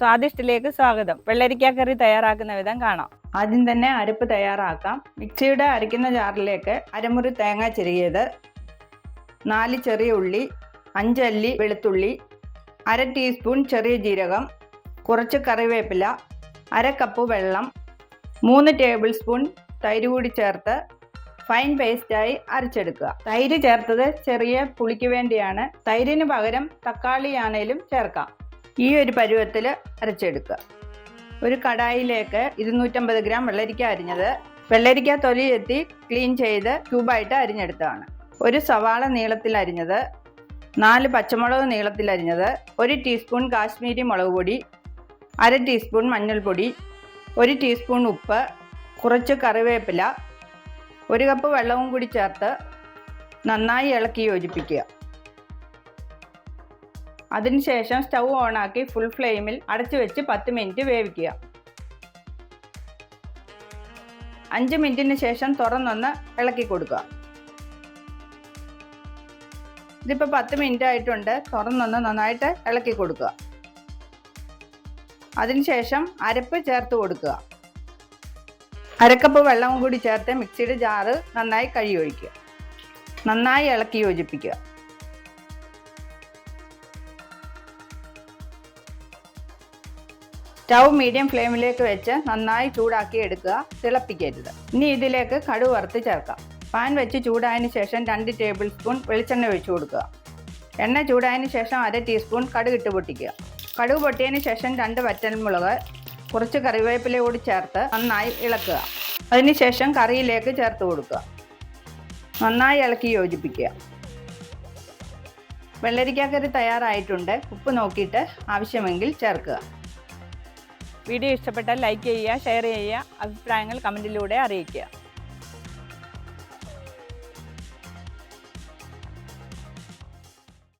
സ്വാദിഷ്ടിലേക്ക് സ്വാഗതം. വെള്ളരിക്ക കറി തയ്യാറാക്കുന്ന വിധം കാണാം. ആദ്യം തന്നെ അരപ്പ് തയ്യാറാക്കാം. മിക്സിയുടെ അരയ്ക്കുന്ന ജാറിലേക്ക് അരമുറി തേങ്ങ ചെറിയത് നാല് ചെറിയ ഉള്ളി അഞ്ചല്ലി വെളുത്തുള്ളി അര ടീസ്പൂൺ ചെറിയ ജീരകം കുറച്ച് കറിവേപ്പില അര കപ്പ് വെള്ളം മൂന്ന് ടേബിൾ സ്പൂൺ തൈര് കൂടി ചേർത്ത് ഫൈൻ പേസ്റ്റായി അരച്ചെടുക്കുക. തൈര് ചേർത്തത് ചെറിയ പുളിക്ക് വേണ്ടിയാണ്. തൈരിന് പകരം തക്കാളിയാണേലും ചേർക്കാം. ഈ ഒരു പരുവത്തിൽ അരച്ചെടുക്കുക. ഒരു കടായിലേക്ക് ഇരുന്നൂറ്റമ്പത് ഗ്രാം വെള്ളരിക്ക അരിഞ്ഞത്. വെള്ളരിക്ക തൊലി എത്തി ക്ലീൻ ചെയ്ത് ക്യൂബായിട്ട് അരിഞ്ഞെടുത്തതാണ്. ഒരു സവാള നീളത്തിൽ അരിഞ്ഞത്. നാല് പച്ചമുളക് നീളത്തിൽ അരിഞ്ഞത്. ഒരു ടീസ്പൂൺ കാശ്മീരി മുളക് പൊടി. അര ടീസ്പൂൺ മഞ്ഞൾപ്പൊടി. ഒരു ടീസ്പൂൺ ഉപ്പ്. കുറച്ച് കറിവേപ്പില. ഒരു കപ്പ് വെള്ളവും കൂടി ചേർത്ത് നന്നായി ഇളക്കി യോജിപ്പിക്കുക. അതിനുശേഷം സ്റ്റൗ ഓണാക്കി ഫുൾ ഫ്ലെയിമിൽ അടച്ചു വെച്ച് പത്ത് മിനിറ്റ് വേവിക്കുക. അഞ്ച് മിനിറ്റിന് ശേഷം തുറന്നൊന്ന് ഇളക്കി കൊടുക്കുക. ഇതിപ്പോൾ പത്ത് മിനിറ്റ് ആയിട്ടുണ്ട്. തുറന്നൊന്ന് നന്നായിട്ട് ഇളക്കി കൊടുക്കുക. അതിനുശേഷം അരപ്പ് ചേർത്ത് കൊടുക്കുക. അരക്കപ്പ് വെള്ളവും കൂടി ചേർത്ത് മിക്സിയുടെ ജാറ് നന്നായി കഴുകി ഒഴിക്കുക. നന്നായി ഇളക്കി യോജിപ്പിക്കുക. സ്റ്റൗ മീഡിയം ഫ്ലെയിമിലേക്ക് വെച്ച് നന്നായി ചൂടാക്കി എടുക്കുക തിളപ്പിക്കരുത്. ഇനി ഇതിലേക്ക് കടുക് വറുത്ത് ചേർക്കാം. പാൻ വെച്ച് ചൂടായതിനു ശേഷം രണ്ട് ടേബിൾ സ്പൂൺ വെളിച്ചെണ്ണ ഒഴിച്ചു കൊടുക്കുക. എണ്ണ ചൂടായതിനു ശേഷം അര ടീസ്പൂൺ കടുക് ഇട്ട് പൊട്ടിക്കുക. കടുക് പൊട്ടിയതിന് ശേഷം രണ്ട് വറ്റൽമുളക് കുറച്ച് കറിവേപ്പില കൂടി ചേർത്ത് നന്നായി ഇളക്കുക. അതിനുശേഷം കറിയിലേക്ക് ചേർത്ത് കൊടുക്കുക. നന്നായി ഇളക്കി യോജിപ്പിക്കുക. വെള്ളരിക്കാക്കറി തയ്യാറായിട്ടുണ്ട്. ഉപ്പ് നോക്കിയിട്ട് ആവശ്യമെങ്കിൽ ചേർക്കുക. വീഡിയോ ഇഷ്ടപ്പെട്ടാൽ ലൈക്ക് ചെയ്യുക ഷെയർ ചെയ്യുക അഭിപ്രായങ്ങൾ കമന്റിലൂടെ അറിയിക്കുക.